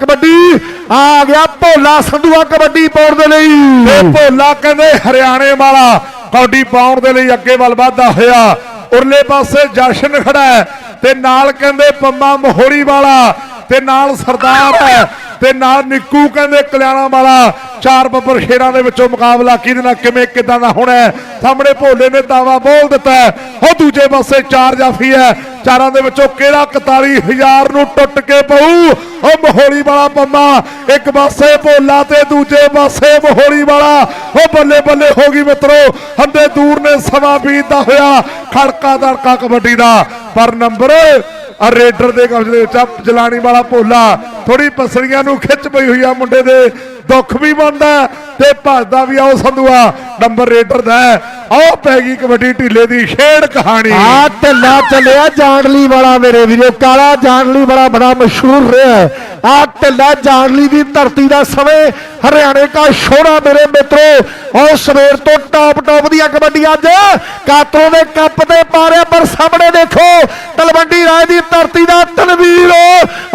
ਕਬੱਡੀ। ਆ ਗਿਆ ਭੋਲਾ ਸੰਧੂਆ ਕਬੱਡੀ ਪਾਉਣ ਦੇ ਲਈ। ਤੇ ਭੋਲਾ ਕਹਿੰਦੇ ਹਰਿਆਣੇ ਵਾਲਾ ਕੌਡੀ ਪਾਉਣ ਦੇ ਲਈ ਅੱਗੇ ਵੱਲ ਵਧਦਾ ਹੋਇਆ। ਉਰਲੇ ਪਾਸੇ ਜਸ਼ਨ ਖੜਾ ਹੈ ਤੇ ਨਾਲ ਕਹਿੰਦੇ ਪੰਮਾ ਮੋਹਰੀ ਵਾਲਾ ਤੇ ਨਾਲ ਸਰਦਾਰ ਹੈ। ਤੇ ਨਾਲ ਨਿੱਕੂ ਕਹਿੰਦੇ ਕਲਿਆਣਾ ਵਾਲਾ ਚਾਰ ਬੱਬਰ ਸ਼ੇਰਾਂ ਦੇ ਵਿੱਚੋਂ ਮੁਕਾਬਲਾ ਕਿਹਦੇ ਨਾਲ, ਕਿਵੇਂ, ਕਿਦਾਂ ਦਾ ਹੋਣਾ ਸਾਹਮਣੇ ਭੋਲੇ ਨੇ ਦਾਵਾ ਬੋਲ ਦਿੱਤਾ ਉਹ ਦੂਜੇ ਪਾਸੇ ਚਾਰ ਜਾਫੀ ਹੈ। ਚਾਰਾਂ ਦੇ ਵਿੱਚੋਂ ਕਿਹੜਾ 41000 ਨੂੰ ਟੁੱਟ ਕੇ ਪਊ? ਉਹ ਮੋਹਰੀ ਵਾਲਾ ਪੰਮਾ ਇੱਕ ਪਾਸੇ ਭੋਲਾ ਤੇ ਦੂਜੇ ਪਾਸੇ ਮੋਹਰੀ ਵਾਲਾ। ਉਹ ਬੱਲੇ ਬੱਲੇ ਹੋ ਗਈ ਮਿੱਤਰੋ ਹੰਦੇ ਦੂਰ ਨੇ ਸਮਾਂ ਬੀਤਦਾ ਹੋਇਆ। ਖੜਕਾ ਦੜਕਾ ਕਬੱਡੀ ਦਾ। ਪਰ ਨੰਬਰ ਆ ਰੇਡਰ ਦੇ ਕਬਜ਼ੇ ਦੇ ਵਿੱਚ ਆ ਜਲਾਣੀ ਵਾਲਾ ਭੋਲਾ ਥੋੜੀ ਪਸਲੀਆਂ ਨੂੰ ਖਿੱਚ ਪਈ ਹੋਈ ਆ ਮੁੰਡੇ ਦੇ। ਦੁੱਖ ਵੀ ਬਣਦਾ ਤੇ ਭੱਜਦਾ ਵੀ ਆਓ ਉਹ ਸੰਧੂਆ। ਨੰਬਰ ਰੇਡਰ ਦਾ ਹੈ। ਪੈ ਗਈ ਕਬੱਡੀ ਢੀਲੇ ਦੀ ਛੇੜ ਕਹਾਣੀ। ਆ ਢਿੱਲਾ ਚੱਲਿਆ ਜਾਣਲੀ ਵਾਲਾ ਮੇਰੇ ਵੀਰੋ, ਕਾਲਾ ਜਾਣਲੀ ਵਾਲਾ ਬੜਾ ਮਸ਼ਹੂਰ ਰਿਹਾ ਆ ਢਿੱਲਾ ਜਾਣਲੀ ਦੀ ਧਰਤੀ ਦਾ ਸਮੇਂ ਹਰਿਆਣੇ ਦਾ ਸ਼ੋਰਾ ਮੇਰੇ ਮਿੱਤਰੋ। ਔਰ ਸਵੇਰ ਤੋਂ ਟਾਪ ਟਾਪ ਦੀਆਂ ਕਬੱਡੀਆਂ ਅੱਜ ਕਾਤੋਂ ਦੇ ਕੱਪ ਤੇ ਪਾ ਪਰ ਸਾਹਮਣੇ ਦੇਖੋ, ਤਲਵੰਡੀ ਰਾਜ ਦੀ ਧਰਤੀ ਦਾ ਤਨਵੀਰ।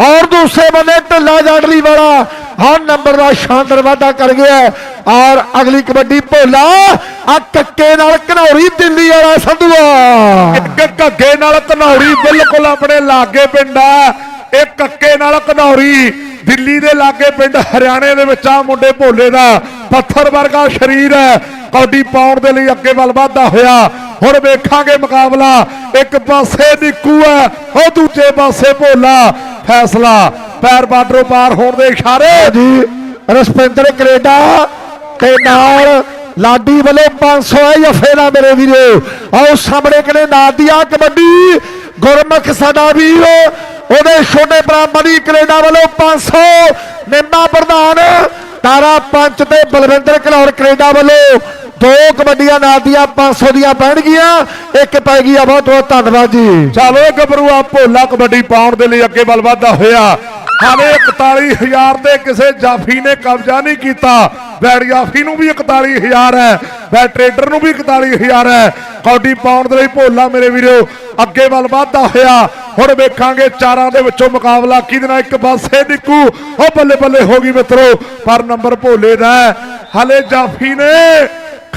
ਔਰ ਦੂਸਰੇ ਬੰਨੇ ਢਿੱਲਾ ਜਾਣਲੀ ਵਾਲਾ। ਹਰ ਨੰਬਰ ਦਾ ਸ਼ਾਨਦਾਰ ਵਾਧਾ ਕਰ ਗਿਆ ਔਰ ਅਗਲੀ ਕਬੱਡੀ ਭੋਲਾ ਆ ਕੱਕੇ ਨਾਲ ਘਨੌਰੀ ਦਿੱਲੀ ਵਾਲਾ ਸੰਧੂਆ। ਇੱਕ ਨਾਲ ਘਨੌਰੀ ਬਿਲਕੁਲ ਆਪਣੇ ਲਾਗੇ ਪਿੰਡ ਆ। ਇਹ ਕੱਕੇ ਨਾਲ ਘਨੌਰੀ ਦਿੱਲੀ ਦੇ ਲਾਗੇ ਪਿੰਡ ਹਰਿਆਣੇ ਦੇ ਵਿੱਚ ਆ ਮੁੰਡੇ ਭੋਲੇ ਦਾ। ਪੱਥਰ ਵਰਗਾ ਸਰੀਰ ਹੈ। ਕੌਡੀ ਪਾਉਣ ਦੇ ਲਈ ਅੱਗੇ ਵੱਲ ਵਧਦਾ ਹੋਇਆ। ਹੁਣ ਵੇਖਾਂਗੇ ਮੁਕਾਬਲਾ। ਇੱਕ ਪਾਸੇ ਨਿੱਕੂ ਹੈ, ਉਹ ਦੂਜੇ ਪਾਸੇ ਭੋਲਾ। ਫੈਸਲਾ। ਪੈਰ ਬਾਡਰੋਂ ਪਾਰ ਹੋਣ ਦੇ ਇਸ਼ਾਰੇ। ਜੀ ਰਸਪਿੰਦਰ ਕੈਨੇਡਾ ਤੇ ਨਾਲ ਲਾਡੀ ਵੱਲੋਂ 500 ਹੈ ਜਫੇ ਦਾ ਮੇਰੇ ਵੀਰੋ। ਆਓ ਸਾਹਮਣੇ ਕਨੇ ਨਾਦੀਆ ਕਬੱਡੀ। ਗੁਰਮੁਖ ਸਾਡਾ ਵੀਰ ਉਹਦੇ ਛੋਟੇ ਭਰਾ ਮਨੀ ਕੈਨੇਡਾ ਵੱਲੋਂ 500 ਨਿੰਮਾ ਪ੍ਰਧਾਨ ਤਾਰਾ ਪੰਚ ਤੇ ਬਲਵਿੰਦਰ ਕਲੌਰ ਕੈਨੇਡਾ ਵੱਲੋਂ ਦੋ ਕਬੱਡੀਆਂ ਨਾਦੀਆਂ 500 ਦੀਆਂ ਪੈਣਗੀਆਂ। ਇੱਕ ਪੈ ਗਈ ਆ, ਬਹੁਤ ਬਹੁਤ ਧੰਨਵਾਦ ਜੀ। ਚਲੋ ਗੱਭਰੂਆ ਭੋਲਾ ਕਬੱਡੀ ਪਾਉਣ ਦੇ ਲਈ ਅੱਗੇ ਵੱਲ ਵਧਦਾ ਹੋਇਆ। ਹਾਲੇ 41000 ਤੇ ਕਿਸੇ ਜਾਫੀ ਨੇ ਕਬਜ਼ਾ ਨਹੀਂ ਕੀਤਾ। ਬੈਟ ਜਾਫੀ ਨੂੰ ਵੀ 41000 ਹੈ, ਬੈਟ ਟਰੇਡਰ ਨੂੰ ਵੀ 41000 ਹੈ। ਕੌਡੀ ਪਾਉਣ ਦੇ ਲਈ ਭੋਲਾ ਮੇਰੇ ਵੀਰੋ, ਅੱਗੇ ਵੱਲ ਵਧਦਾ ਹੋਇਆ। ਹੁਣ ਵੇਖਾਂਗੇ ਚਾਰਾਂ ਦੇ ਵਿੱਚੋਂ ਮੁਕਾਬਲਾ ਕਿਹਦੇ ਨਾਲ ਇੱਕ ਪਾਸੇ ਨਿੱਕੂ। ਉਹ ਬੱਲੇ ਬੱਲੇ ਹੋ ਗਈ ਮਿੱਤਰੋ, ਪਰ ਨੰਬਰ ਭੋਲੇ ਦਾ ਹੈ। ਹਾਲੇ ਜਾਫੀ ਨੇ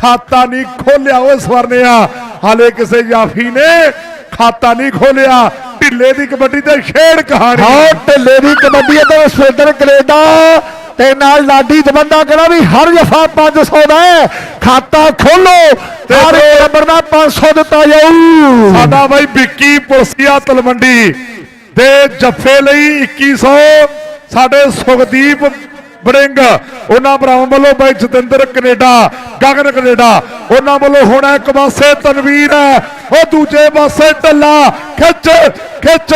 ਖਾਤਾ ਨਹੀਂ ਖੋਲਿਆ ਓਏ ਸਵਰਨਿਆ। ਹਾਲੇ ਕਿਸੇ ਜਾਫੀ ਨੇ ਖਾਤਾ ਨਹੀਂ ਖੋਲਿਆ। ਢਿੱਲੇ ਦੀ ਕਬੱਡੀ ਤੇ ਛੇੜ ਕਹਾਣੀ। ਹਾਂ ਢਿੱਲੇ ਦੀ ਕਬੱਡੀ ਤੇ ਸਵੇਦਰ ਕੈਨੇਡਾ ਤੇ ਨਾਲ ਲਾਡੀ ਦਬੰਦਾ ਕਹਿੰਦਾ ਵੀ ਹਰ ਜਫਾ 500 ਦਾ ਹੈ। ਖਾਤਾ ਖੋਲੋ। ਤੇ ਹਰ ਨੰਬਰ ਦਾ 500 ਦਿੱਤਾ ਜਾਊ। ਸਾਡਾ ਬਾਈ ਵਿੱਕੀ ਪੁਲਸੀਆ ਤਲਵੰਡੀ ਦੇ ਜੱਫੇ ਲਈ 2100 ਸਾਡੇ ਸੁਖਦੀਪ ਬੜਿੰਗ। ਉਹਨਾਂ ਭਰਾਵਾਂ ਵੱਲੋਂ ਬਾਈ ਜਤਿੰਦਰ ਕੈਨੇਡਾ, ਗਗਨ ਕੈਨੇਡਾ, ਉਹਨਾਂ ਵੱਲੋਂ ਹੋਣਾ ਇੱਕ ਪਾਸੇ ਤਨਵੀਰ ਹੈ, ਉਹ ਦੂਜੇ ਪਾਸੇ ਢੱਲਾ। ਖਿੱਚ ਖਿੱਚ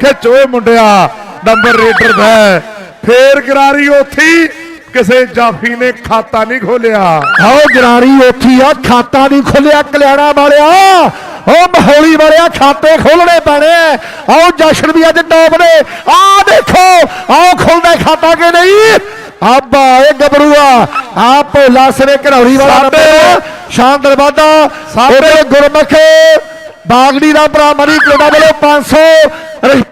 ਖਿੱਚ। ਓਏ ਮੁੰਡਿਆ ਨੰਬਰ ਰੇਡਰ ਦਾ ਫੇਰ ਗਰਾਰੀ ਉਥੀ ਕਿਸੇ ਜਾਫੀ ਨੇ ਖਾਤਾ ਨਹੀਂ ਖੋਲਿਆ। ਆਓ ਗਰਾਰੀ ਉੱਥੀ ਆ, ਖਾਤਾ ਨਹੀਂ ਖੋਲਿਆ, ਕਲਿਆਣਾ ਵਾਲਿਆ। ਉਹ ਮਹੌਲੀ ਵਾਲਿਆ, ਖਾਤੇ ਖੋਲਣੇ ਪੈਣੇ ਆ। ਆਓ ਜਸ਼ਨ ਵੀ ਅੱਜ ਟੌਪ ਨੇ। ਆ ਦੇਖੋ ਆਓ ਖੁੱਲਦਾ ਖਾਤਾ ਕਿ ਨਹੀਂ? ਆਬਾ ਇਹ ਗੱਭਰੂਆ ਆ ਭੋਲਾ ਘਰੌਰੀ ਵਾਲਾ ਸਾਡੇ- ਨੰਬਰ ਸ਼ਾਨਦਾਰ ਵਾਦਾ ਸਾਡੇ- ਗੁਰਮੁਖ ਬਾਗੜੀ ਦਾ ਭਰਾ ਮਰੀ ਕੋਡਾ ਵੱਲੋਂ 500 ਰ-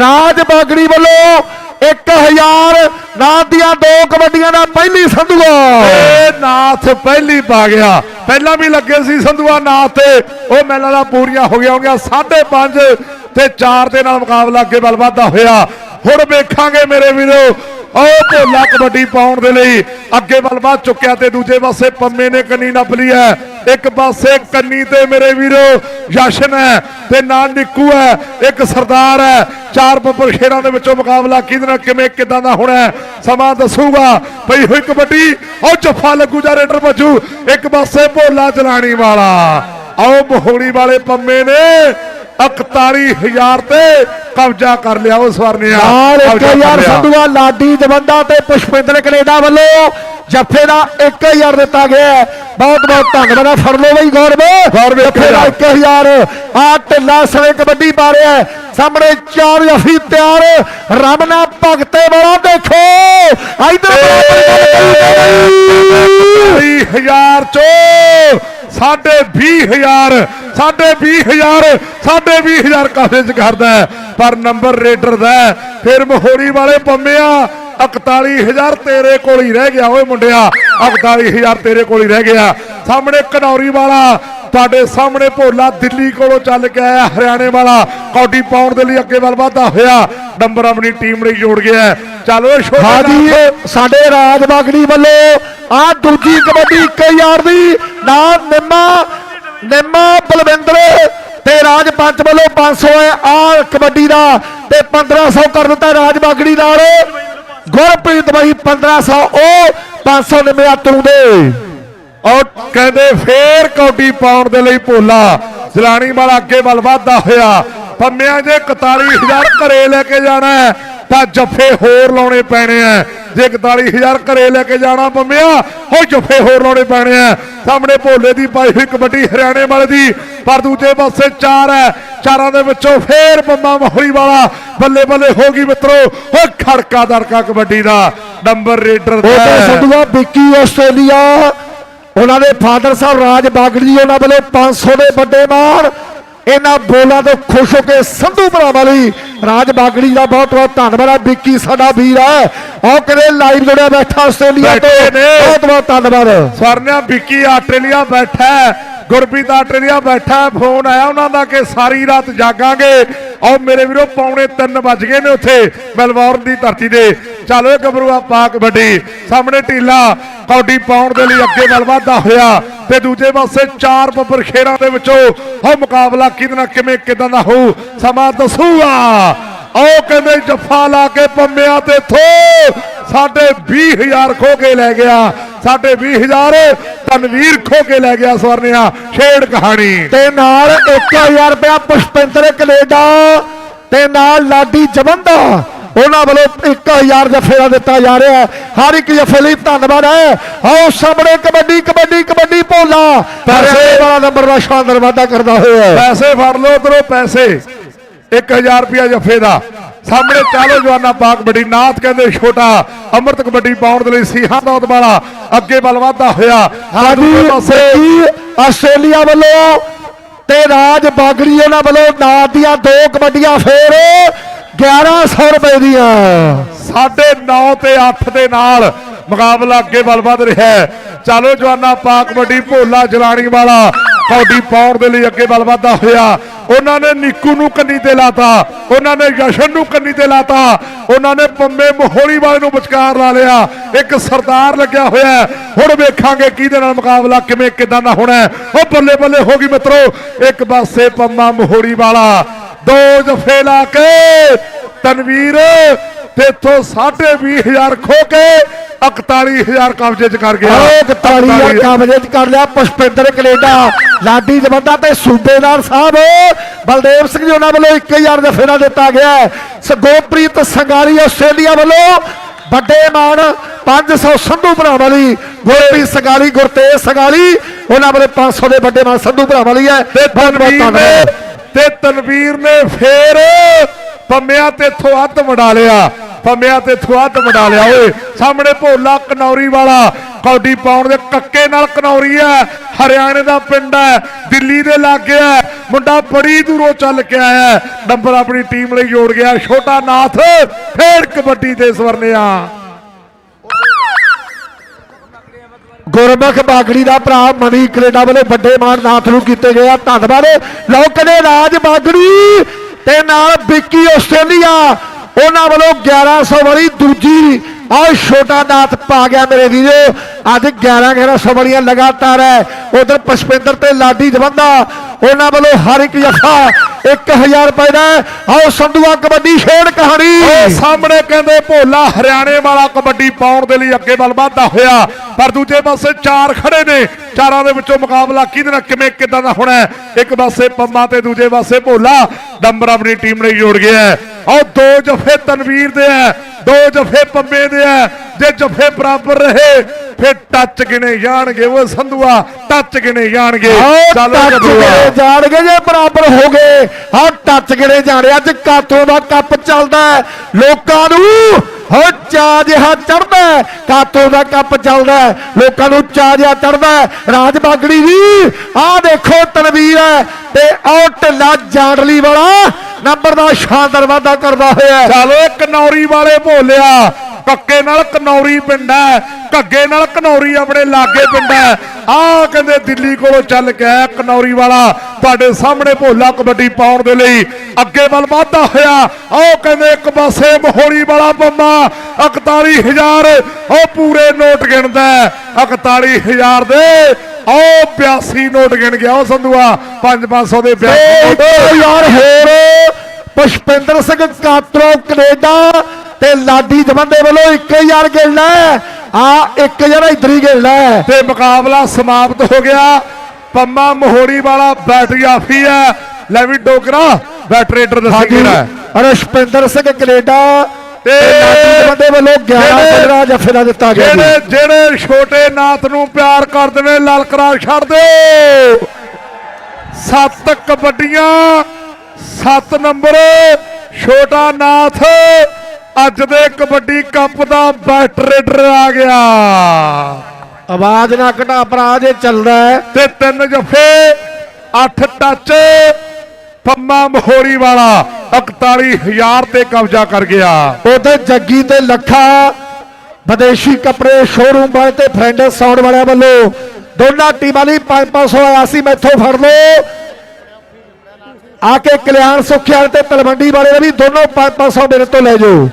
ਰਾਜ ਬਾਗੜੀ ਵੱਲੋਂ। 1000 ਨਾਥ ਦੀਆਂ ਦੋ ਕਬੱਡੀਆਂ ਦਾ ਪਹਿਲੀ ਸੰਧੂਆ। ਇਹ ਨਾਥ ਪਹਿਲੀ ਪਾ ਗਿਆ। ਪਹਿਲਾਂ ਵੀ ਲੱਗੇ ਸੀ ਸੰਧੂਆ ਨਾਥ ਤੇ। ਉਹ ਮੈਨਾਂ ਦਾ ਪੂਰੀਆਂ ਹੋ ਗਿਆ ਹੋਗੀਆਂ 5.5 ਤੇ 4 ਦੇ ਨਾਲ ਮੁਕਾਬਲਾ ਅੱਗੇ ਵੱਲ ਵਧਦਾ ਹੋਇਆ। ਹੁਣ ਵੇਖਾਂਗੇ ਮੇਰੇ ਵੀਰੋ। ਉਹ ਭੋਲਾ ਕਬੱਡੀ ਪਾਉਣ ਦੇ ਲਈ ਅੱਗੇ ਵੱਲ ਵਧ ਚੁੱਕਿਆ ਤੇ ਦੂਜੇ ਪਾਸੇ ਪੰਮੇ ਨੇ ਕੰਨੀ ਨੱਪ ਲਈ ਹੈ। ਇੱਕ ਪਾਸੇ ਕੰਨੀ ਤੇ ਮੇਰੇ ਵੀਰੋ ਜਸ਼ਨ ਹੈ ਤੇ ਨਾਲ ਨਿੱਕੂ ਹੈ। ਇੱਕ ਸਰਦਾਰ ਹੈ। ਚਾਰ ਬੱਬਰ ਸ਼ੇਰਾਂ ਦੇ ਵਿੱਚੋਂ ਮੁਕਾਬਲਾ ਕਿਹਦੇ ਨਾਲ, ਕਿਵੇਂ, ਕਿਦਾਂ ਦਾ ਹੋਣਾ ਸਮਾਂ ਦੱਸੂਗਾ। ਪਈ ਹੋਈ ਕਬੱਡੀ, ਉਹ ਜੱਫਾ ਲੱਗੂ ਜਾਂ ਰੇਡਰ ਭੱਜੂ ਇੱਕ ਪਾਸੇ ਭੋਲਾ ਚਲਾਣੀ ਵਾਲਾ। ਆਓ ਮੋਹੜੀ ਵਾਲੇ ਪੰਮੇ ਨੇ 41000 ਤੇ ਕਬਜ਼ਾ ਕਰ ਲਿਆ ਉਹ ਸਵਰਨਿਆ ਨਾਲ ਕਬਜ਼ਾ ਕਰ 1000 ਲਿਆ। ਸੰਧੂਆ ਲਾਡੀ ਦਵੰਦਾ ਤੇ ਪੁਸ਼ਪਿੰਦਰ ਕੈਨੇਡਾ ਵੱਲੋਂ ਜੱਫੇ ਦਾ 1000 ਦਿੱਤਾ ਗਿਆ। ਬਹੁਤ ਬਹੁਤ ਧੰਨਵਾਦ ਆ। ਫੜ ਲਓ ਬਈ ਗੌਰਵ ਗੌਰਵ ਜੱਫੇ ਦਾ 1000 ਆ ਢਿੱਲਾ ਸਵੇ ਕਬੱਡੀ ਪਾ ਰਿਹਾ ਹੈ। ਸਾਹਮਣੇ ਚਾਰ ਜਫੀ ਤਿਆਰ ਰਮਨਾ ਭਗਤੇ ਵਾਲਾ ਦੇਖੋ ਇਧਰ ਹਜ਼ਾਰ ਚੋ ਸਾਢੇ 20000 ਸਾਢੇ 20000 ਸਾਢੇ 20000 ਕਾਫੇ ਚ ਕਰਦਾ ਪਰ ਨੰਬਰ ਰੇਡਰ ਦਾ ਫਿਰ ਮਹੋਰੀ ਵਾਲੇ ਪੰਮਿਆ 41000 ਤੇਰੇ ਕੋਲ ਹੀ ਰਹਿ ਗਿਆ। ਓਏ ਮੁੰਡਿਆ 41000 ਤੇਰੇ ਕੋਲ ਹੀ ਰਹਿ ਗਿਆ। ਸਾਹਮਣੇ ਕਨੌਰੀ ਵਾਲਾ ਤੁਹਾਡੇ ਸਾਹਮਣੇ ਭੋਲਾ ਦਿੱਲੀ ਕੋਲੋਂ ਚੱਲ ਕੇ ਆਇਆ ਹਰਿਆਣੇ ਵਾਲਾ। ਕੌਡੀ ਪਾਉਣ ਦੇ ਲਈ ਅੱਗੇ ਵੱਲ ਵਧਦਾ ਹੋਇਆ। ਨੰਬਰ ਆਪਣੀ ਟੀਮ ਲਈ ਜੋੜ ਗਿਆ। ਚੱਲ ਓਏ ਛੋਟੇ। ਸਾਡੇ ਰਾਜ ਬਾਗੜੀ ਵੱਲੋਂ ਆ ਦੂਜੀ ਕਬੱਡੀ 1000 ਦੀ। ਨਾਮ ਨਿੰਮਾ ਨਿੰਮਾ ਬਲਵਿੰਦਰ ਤੇ ਰਾਜ ਪੰਚ ਵੱਲੋਂ 500 ਹੈ ਆ ਕਬੱਡੀ ਦਾ ਤੇ 1500 ਕਰ ਦਿੱਤਾ ਰਾਜ ਬਾਗੜੀ ਨਾਲ। ਗੁਰਪ੍ਰੀਤ ਬਾਈ 1500 ਉਹ 500 ਨਿੰਮਿਆ ਤੂੰ ਦੇ ਔਰ ਕਹਿੰਦੇ ਫੇਰ ਕੌਡੀ ਪਾਉਣ ਦੇ ਲਈ ਭੋਲਾ। ਜ਼ਲਾਣੀ ਵਾਲਾ ਅੱਗੇ ਵੱਲ ਵਧਦਾ ਹੋਇਆ। ਪੰਮਿਆਂ ਜੇ 41000 ਘਰੇ ਲੈ ਕੇ ਜਾਣਾ ਹੈ। ਤਾਂ ਜੱਫੇ ਹੋਰ ਲਾਉਣੇ ਪੈਣੇ ਆ ਜੇ 41000 ਘਰੇ ਲੈ ਕੇ ਜਾਣਾ ਪੰਮਿਆ ਹੋ ਜੱਫੇ ਹੋਰ ਲਾਉਣੇ ਪੈਣੇ ਆ ਸਾਹਮਣੇ ਭੋਲੇ ਦੀ ਪਾਈ ਹੋਈ ਕਬੱਡੀ ਹਰਿਆਣੇ ਵਾਲੇ ਦੀ। ਪਰ ਦੂਜੇ ਪਾਸੇ ਚਾਰ ਹੈ। ਚਾਰਾਂ ਦੇ ਵਿੱਚੋਂ ਫੇਰ ਪੰਮਾ ਮਹੋਰੀ ਵਾਲਾ ਬੱਲੇ ਬੱਲੇ ਹੋ ਗਈ ਮਿੱਤਰੋ। ਹੋ ਖੜਕਾ ਦੜਕਾ ਕਬੱਡੀ ਦਾ। ਨੰਬਰ ਰੇਡਰ ਦਾ। ਸੰਧੂਆ ਵਿੱਕੀ ਆਸਟ੍ਰੇਲੀਆ। ਉਹਨਾਂ ਦੇ ਫਾਦਰ ਸਾਹਿਬ ਰਾਜ ਬਾਗੜੀ ਉਹਨਾਂ ਵੱਲੋਂ 500 ਦੇ ਵੱਡੇ ਮਾਰ ਇਹਨਾਂ ਬੋਲਾਂ ਤੋਂ ਖੁਸ਼ ਹੋ ਕੇ ਸੰਧੂ ਭਰਾਵਾਂ ਲਈ ਰਾਜ ਬਾਗੜੀ ਦਾ ਬਹੁਤ ਬਹੁਤ ਧੰਨਵਾਦ ਆ। ਵਿੱਕੀ ਸਾਡਾ ਵੀਰ ਹੈ ਉਹ ਕਿਤੇ ਲਾਈਵ ਜੁੜਿਆ ਬੈਠਾ ਆਸਟ੍ਰੇਲੀਆ ਤੋਂ। ਬਹੁਤ ਬਹੁਤ ਧੰਨਵਾਦ। ਸਵਰਨਿਆ ਵਿੱਕੀ ਆਸਟ੍ਰੇਲੀਆ ਬੈਠਾ ਹੈ, ਗੁਰਪ੍ਰੀਤ ਆਸਟ੍ਰੇਲੀਆ ਬੈਠਾ ਹੈ। ਫੋਨ ਆਇਆ ਉਹਨਾਂ ਦਾ ਕਿ ਸਾਰੀ ਰਾਤ ਜਾਗਾਂਗੇ। ਔਰ ਮੇਰੇ ਵੀਰੋ, ਪੌਣੇ 3 ਵੱਜ ਗਏ ਨੇ ਉੱਥੇ ਮੈਲਬੌਰਨ ਦੀ ਧਰਤੀ ਦੇ ਚਲੋ ਇਹ ਗੱਭਰੂਆ ਪਾ ਸਾਹਮਣੇ ਢੀਲਾ ਕੌਡੀ ਪਾਉਣ ਦੇ ਲਈ ਅੱਗੇ ਵੱਲ ਵਧਦਾ ਹੋਇਆ ਤੇ ਦੂਜੇ ਪਾਸੇ ਚਾਰ ਬੱਬਰ ਖੇਰਾਂ ਦੇ ਵਿੱਚੋਂ ਉਹ ਮੁਕਾਬਲਾ ਕਿਹਦੇ ਨਾਲ, ਕਿਵੇਂ, ਕਿਦਾਂ ਦਾ ਹੋਊ, ਸਮਾਂ ਦੱਸੂਗਾ। ਉਹ ਕਹਿੰਦੇ ਜੱਫਾ ਲਾ ਕੇ ਪੰਮਿਆਂ ਤੇ ਥੋ, ਸਾਡੇ 20000 ਖੋ ਕੇ ਲੈ ਗਿਆ। ਸਾਡੇ 20000 ਤਨਵੀਰ ਖੋ ਕੇ ਲੈ ਗਿਆ ਸਵਰਨਿਆ ਛੇੜ ਕਹਾਣੀ। ਤੇ ਨਾਲ 1000 ਰੁਪਇਆ ਪੁਸ਼ਪਿੰਦਰ ਕੈਨੇਡਾ ਤੇ ਨਾਲ ਲਾਡੀ ਜਵੰਦਾ। ਉਹਨਾਂ ਵੱਲੋਂ 1000 ਜਫੇ ਦਾ ਦਿੱਤਾ ਜਾ ਰਿਹਾ ਹੈ। ਹਰ ਇੱਕ ਜਫੇ ਲਈ ਧੰਨਵਾਦ ਹੈ। ਆਓ ਸਾਹਮਣੇ ਕਬੱਡੀ ਕਬੱਡੀ ਕਬੱਡੀ ਭੋਲਾ। ਪੈਸੇ ਵਾਲਾ ਨੰਬਰ ਦਾ ਸ਼ਾਨਦਾਰ ਵਾਅਦਾ ਕਰਦਾ ਹੋਇਆ ਪੈਸੇ ਫੜ ਲਓ ਉਧਰੋਂ ਪੈਸੇ। 1000 ਰੁਪਿਆ ਜੱਫੇ ਦਾ। ਸਾਹਮਣੇ ਚਾਲੋ ਜਵਾਨਾ ਪਾਕ ਬੜੀ ਨਾਥ ਕਹਿੰਦੇ ਛੋਟਾ ਅੰਮ੍ਰਿਤ ਕਬੱਡੀ ਪਾਉਣ ਦੇ ਲਈ ਸੀਹਾਂ ਦਾ ਉਦਵਾਲਾ ਅੱਗੇ ਵੱਲ ਵਧਦਾ ਹੋਇਆ। ਹਾਜੀ ਪਾਸੇ ਆਸਟ੍ਰੇਲੀਆ ਵੱਲੋਂ ਤੇ ਰਾਜ ਬਾਗੜੀ ਉਹਨਾਂ ਵੱਲੋਂ ਨਾਦ ਦੀਆਂ ਦੋ ਕਬੱਡੀਆਂ ਫੇਰ 1100 ਰੁਪਏ ਦੀਆਂ। ਸਾਢੇ 9 ਤੇ 8 ਦੇ ਨਾਲ ਮੁਕਾਬਲਾ ਅੱਗੇ ਵੱਲ ਵਧ ਰਿਹਾ ਹੈ। ਚਲੋ ਜਵਾਨਾ ਪਾਕ ਕਬੱਡੀ ਭੋਲਾ ਜਲਾਣੀ ਵਾਲਾ ਕੌਡੀ ਪਾਉਣ ਦੇ ਲਈ ਅੱਗੇ ਵੱਲ ਵਧਦਾ ਹੋਇਆ। ਉਹਨਾਂ ਨੇ ਨਿੱਕੂ ਨੂੰ ਕੰਨੀ ਤੇ ਲਾਤਾ, ਉਹਨਾਂ ਨੇ ਜਸ਼ਨ ਨੂੰ ਕੰਨੀ ਤੇ ਲਾਤਾ, ਉਹਨਾਂ ਨੇ ਪੰਮੇ ਮਹੋਲੀ ਵਾਲੇ ਨੂੰ ਵਿਚਕਾਰ ਲਾ ਲਿਆ। ਇੱਕ ਸਰਦਾਰ ਲੱਗਿਆ ਹੋਇਆ ਹੁਣ ਵੇਖਾਂਗੇ ਕਿਹਦੇ ਨਾਲ ਮੁਕਾਬਲਾ ਕਿਵੇਂ ਕਿਦਾਂ ਦਾ ਹੋਣਾ ਉਹ ਬੱਲੇ ਬੱਲੇ ਹੋ ਗਈ ਮਿੱਤਰੋ, ਇੱਕ ਪਾਸੇ ਪੰਮਾ ਮਹੋਲੀ ਵਾਲਾ। ਦੋ ਜਫੇ ਲਾ ਕੇ ਤਨਵੀਰ ਤੇਥੋਂ 25000 ਖੋ ਕੇ 41000 ਕਬਜ਼ੇ ਚ ਕਰ ਗਿਆ। ਉਹ 41 ਕਬਜ਼ੇ ਚ ਕਰ ਲਿਆ ਪੁਸ਼ਪਿੰਦਰ ਕੈਨੇਡਾ ਲਾਡੀ ਜਵੰਦਾ ਤੇ ਸੂਬੇਦਾਰ ਸਾਹਿਬ ਬਲਦੇਵ ਸਿੰਘ ਜੀ ਉਹਨਾਂ ਵੱਲੋਂ 1000 ਦਾ ਫੇਰਾ ਦਿੱਤਾ ਗਿਆ। ਸਗੋਪ੍ਰੀਤ ਸੰਗਾਰੀ ਆਸਟ੍ਰੇਲੀਆ ਵੱਲੋਂ ਵੱਡੇ ਮਾਨ 500 ਸੰਧੂ ਭਰਾਵਾਂ ਲਈ ਗੁਰਪ੍ਰੀਤ ਸੰਗਾਲੀ ਗੁਰਤੇਜ ਸੰਗਾਲੀ ਉਹਨਾਂ ਵੱਲੋਂ 500 ਦੇ ਵੱਡੇ ਮਾਨ ਸੰਧੂ ਭਰਾਵਾਂ ਲਈ ਹੈ। ਤੇ ਬਹੁਤ ਬਹੁਤ ਧੰਨਵਾਦ। ਤੇ ਤਨਵੀਰ ਨੇ ਫੇਰ ਪੰਮਿਆਂ ਤੇ ਥੋੱਤ ਵਡਾ ਲਿਆ। ਪੰਮਿਆਂ ਤੇ ਥੋੱਤ ਵਡਾ ਲਿਆ ਓਏ। ਸਾਹਮਣੇ ਭੋਲਾ ਕਨੌਰੀ ਵਾਲਾ, ਕੌਡੀ ਪਾਉਣ ਦੇ ਕੱਕੇ ਨਾਲ ਕਨੌਰੀ ਹੈ ਹਰਿਆਣੇ ਦਾ ਪਿੰਡ ਹੈ ਦਿੱਲੀ ਦੇ ਲਾਗੇ ਹੈ ਮੁੰਡਾ ਬੜੀ ਦੂਰੋਂ ਚੱਲ ਕੇ ਆਇਆ ਨੰਬਰ ਆਪਣੀ ਟੀਮ ਲਈ ਜੋੜ ਗਿਆ, ਛੋਟਾ ਨਾਥ ਫੇਰ ਕਬੱਡੀ ਤੇ ਸਵਰਨਿਆ ਗੁਰਮੁਖ ਬਾਗੜੀ ਦਾ ਭਰਾ ਮਨੀ ਕੈਨੇਡਾ ਵੱਲੋਂ ਵੱਡੇ ਮਾਨ ਨਾਥ ਨੂੰ ਕੀਤੇ ਗਏ ਆ। ਧੰਨਵਾਦ। ਲੋਕ ਨੇ ਰਾਜ ਬਾਗੜੀ ਤੇ ਨਾਲ ਵਿੱਕੀ ਆਸਟ੍ਰੇਲੀਆ। ਉਹਨਾਂ ਵੱਲੋਂ 1100 ਵਾਲੀ ਦੂਜੀ ਆ ਛੋਟਾ ਨਾਥ ਪਾ ਗਿਆ ਮੇਰੇ ਵੀਰੋ। ਅੱਜ 11 1100 ਵਾਲੀਆਂ ਲਗਾਤਾਰ ਹੈ। ਉਧਰ ਪੁਸ਼ਪਿੰਦਰ ਤੇ ਲਾਡੀ ਜਵੰਦਾ ਉਹਨਾਂ ਵੱਲੋਂ ਹਰ ਇੱਕ ਜਫਾ 1000 ਰੁਪਏ ਦਾ ਆਓ ਸੰਧੂਆ ਕਬੱਡੀ ਖੇਡ ਕਹਾਣੀ। ਉਹ ਸਾਹਮਣੇ ਕਹਿੰਦੇ ਭੋਲਾ ਹਰਿਆਣੇ ਵਾਲਾ ਕਬੱਡੀ ਪਾਉਣ ਦੇ ਲਈ ਅੱਗੇ ਵੱਲ ਵਧਦਾ ਹੋਇਆ। ਪਰ ਦੂਜੇ ਪਾਸੇ ਚਾਰ ਖੜੇ ਨੇ। ਚਾਰਾਂ ਦੇ ਵਿੱਚੋਂ ਮੁਕਾਬਲਾ ਕਿਹਦੇ ਨਾਲ, ਕਿਵੇਂ, ਕਿਦਾਂ ਦਾ ਹੋਣਾ ਇੱਕ ਪਾਸੇ ਪੰਮਾ ਤੇ ਦੂਜੇ ਪਾਸੇ ਭੋਲਾ। ਨੰਬਰ ਆਪਣੀ ਟੀਮ ਨੇ ਜੋੜ ਗਿਆ ਹੈ। ਉਹ ਦੋ ਜਫੇ ਤਨਵੀਰ ਦੇ ਹੈ ਦੋ ਜਫੇ ਪੰਮੇ ਦੇ ਹੈ ਜੇ ਜਫੇ ਬਰਾਬਰ ਰਹੇ ਫਿਰ ਟੱਚ ਗਿਣੇ ਜਾਣਗੇ ਉਹ ਸੰਧੂਆ ਟੱਚ ਗਿਣੇ ਜਾਣਗੇ ਟੱਚ। ਗਿਣੇ ਜਾਣਗੇ ਜੇ ਬਰਾਬਰ ਹੋ ਗਏ ਆਹ ਟੱਚ ਗਿਣੇ ਜਾਣੇ ਅੱਜ ਕਾਤੋਂ ਦਾ ਕੱਪ ਚੱਲਦਾ ਹੈ। ਲੋਕਾਂ ਨੂੰ ਹੋ ਚਾਹ ਜਿਹਾ ਚੜਦਾ ਕਾਤੋਂ ਦਾ ਕੱਪ ਚੱਲਦਾ ਹੈ। ਲੋਕਾਂ ਨੂੰ ਚਾਹ ਜਿਹਾ ਚੜਦਾ ਰਾਜ ਬਾਗੜੀ ਜੀ ਆਹ ਦੇਖੋ ਤਨਵੀਰ ਹੈ ਤੇ ਆਹ ਢਿੱਲਾ ਜਾਣਲੀ ਵਾਲਾ ਨੰਬਰ ਦਾ ਸ਼ਾਨਦਾਰ ਵਾਧਾ ਕਰਦਾ ਹੋਇਆ ਚਲੋ ਕਨੌਰੀ ਵਾਲੇ ਭੋਲਿਆ ਕੱਕੇ ਨਾਲ ਕਨੌਰੀ ਪਿੰਡ ਹੈ, ਘੱਗੇ ਨਾਲ ਕਨੌਰੀ ਆਪਣੇ ਲਾਗੇ ਪਿੰਡ ਹੈ। ਆਹ ਕਹਿੰਦੇ ਦਿੱਲੀ ਕੋਲੋਂ ਚੱਲ ਕੇ ਕਨੌਰੀ ਵਾਲਾ। ਤੁਹਾਡੇ ਸਾਹਮਣੇ ਭੋਲਾ ਕਬੱਡੀ ਪਾਉਣ ਦੇ ਲਈ ਅੱਗੇ ਵੱਲ ਵਧਦਾ ਹੋਇਆ। ਆਹ ਕਹਿੰਦੇ ਇੱਕ ਪਾਸੇ ਮਹੋਲੀ ਵਾਲਾ ਬੰਮਾ 41000 ਉਹ ਪੂਰੇ ਨੋਟ ਗਿਣਦਾ 41000 ਦੇ ਉਹ 82 ਨੋਟ ਗਿਣ ਗਿਆ ਉਹ ਸੰਧੂਆ। 5-500 ਦੇ 82 ਤੇ ਨੋਟ। ਦੋ ਯਾਰ ਹੋਰ। ਪੁਸ਼ਪਿੰਦਰ ਸਿੰਘ ਕਾਤਰੋ ਕੈਨੇਡਾ ਤੇ ਲਾਡੀ ਜਵੰਦੇ ਵੱਲੋਂ 1000 ਗਿਲਣਾ ਆ 1000 ਇਧਰ ਹੀ ਗਿਲਣਾ ਤੇ ਮੁਕਾਬਲਾ ਸਮਾਪਤ ਹੋ ਗਿਆ। ਪੰਮਾ ਮੋਹਰੀ ਵਾਲਾ ਬੈਟਰੀ ਆਫੀ ਹੈ ਲੈ ਵੀ ਡੋਗਰਾ ਬੈਟਰੇਟਰ ਦੱਸੀ ਕਿਹੜਾ ਰਸ਼ਪਿੰਦਰ ਸਿੰਘ ਕੈਨੇਡਾ ਤੇ ਜਵੰਦੇ ਵੱਲੋਂ 11 ਜਿਹੜੇ- ਗਿਲਣਾ ਜਫੇਰਾ ਦਿੱਤਾ ਗਿਆ ਜੀ। ਜਿਹੜੇ ਜਿਹੜੇ ਛੋਟੇ ਨਾਥ ਨੂੰ ਪਿਆਰ ਕਰਦੇ ਨੇ ਲਲਕਰਾ ਛੱਡ ਦਿਓ। ਸੱਤ ਕਬੱਡੀਆਂ ਸੱਤ ਨੰਬਰ ਛੋਟਾ ਨਾਥ ਅੱਜ ਦੇ ਕਬੱਡੀ ਕੱਪ ਦਾ ਬੈਟਰੇਟਰ ਆ ਗਿਆ। ਆਵਾਜ਼ ਨਾ ਘਟਾ ਭਰਾ ਜੇ ਚੱਲਦਾ ਹੈ। ਤੇ ਤਿੰਨ ਜਫੇ 8 ਟੱਚ ਪੰਮਾ ਮਹੋਰੀ ਵਾਲਾ 41000 ਤੇ ਕਬਜ਼ਾ ਕਰ ਗਿਆ। ਉਥੇ ਜੱਗੀ ਤੇ ਲੱਖਾ ਵਿਦੇਸ਼ੀ ਕੱਪੜੇ ਸ਼ੋਰੂਮ ਵਾਲੇ ਤੇ ਫਰੈਂਡ ਸਾਊਂਡ ਵਾਲਿਆਂ ਵੱਲੋਂ ਦੋਨਾਂ ਟੀਮਾਂ ਲਈ 5-500 ਆਇਆ ਸੀ ਮੈਥੋਂ ਫੜ ਲੋ ਆ ਕੇ ਕਲਿਆਣ ਸੁਖਿਆਲ ਤੇ ਤਲਵੰਡੀ ਵਾਲੇ ਦਾ ਵੀ ਦੋਨੋਂ 5-500 ਮੇਰੇ ਤੋਂ ਲੈ ਜਾਓ।